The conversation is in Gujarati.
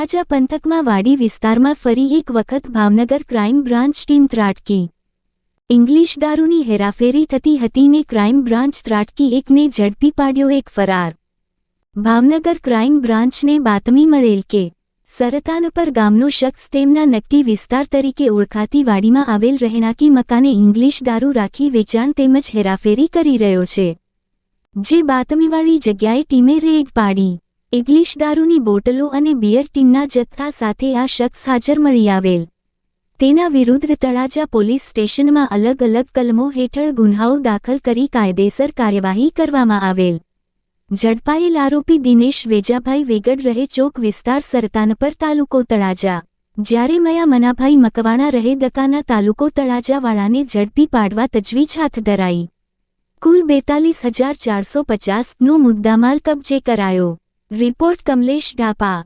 તળાજા પંથકમાં વાડી વિસ્તારમાં ફરી એક વખત ભાવનગર ક્રાઇમ બ્રાન્ચ ટીમ ત્રાટકી. ઇંગ્લિશ દારૂની હેરાફેરી થતી હતી ને ક્રાઇમ બ્રાન્ચ ત્રાટકી એકને ઝડપી પાડ્યો એક ફરાર. ભાવનગર ક્રાઇમ બ્રાન્ચને બાતમી મળેલ કે સરતાનપર ગામનો શખ્સ તેમના નકટી વિસ્તાર તરીકે ઓળખાતી વાડીમાં આવેલ રહેણાંકી મકાને ઇંગ્લિશ દારૂ રાખી વેચાણ તેમજ હેરાફેરી કરી રહ્યો છે. જે બાતમીવાળી જગ્યાએ ટીમે રેડ પાડી. ઇંગ્લિશ દારૂની બોટલો અને બિયર ટીનના જથ્થા સાથે આ શખ્સ હાજર મળી આવેલ. તેના વિરુદ્ધ તળાજા પોલીસ સ્ટેશનમાં અલગ અલગ કલમો હેઠળ ગુન્હાઓ દાખલ કરી કાયદેસર કાર્યવાહી કરવામાં આવેલ. ઝડપાયેલ આરોપી દિનેશ વેજાભાઈ વેગડ રહે ચોક વિસ્તાર સરતાનપર તાલુકો તળાજા. જ્યારે મયા મનાભાઈ મકવાણા રહે દકાના તાલુકો તળાજાવાળાને ઝડપી પાડવા તજવીજ હાથ ધરાઈ. કુલ બેતાલીસ હજાર ચારસો પચાસનો મુદ્દામાલ કબજે કરાયો. રિપોર્ટ કમલેશ ઢાપા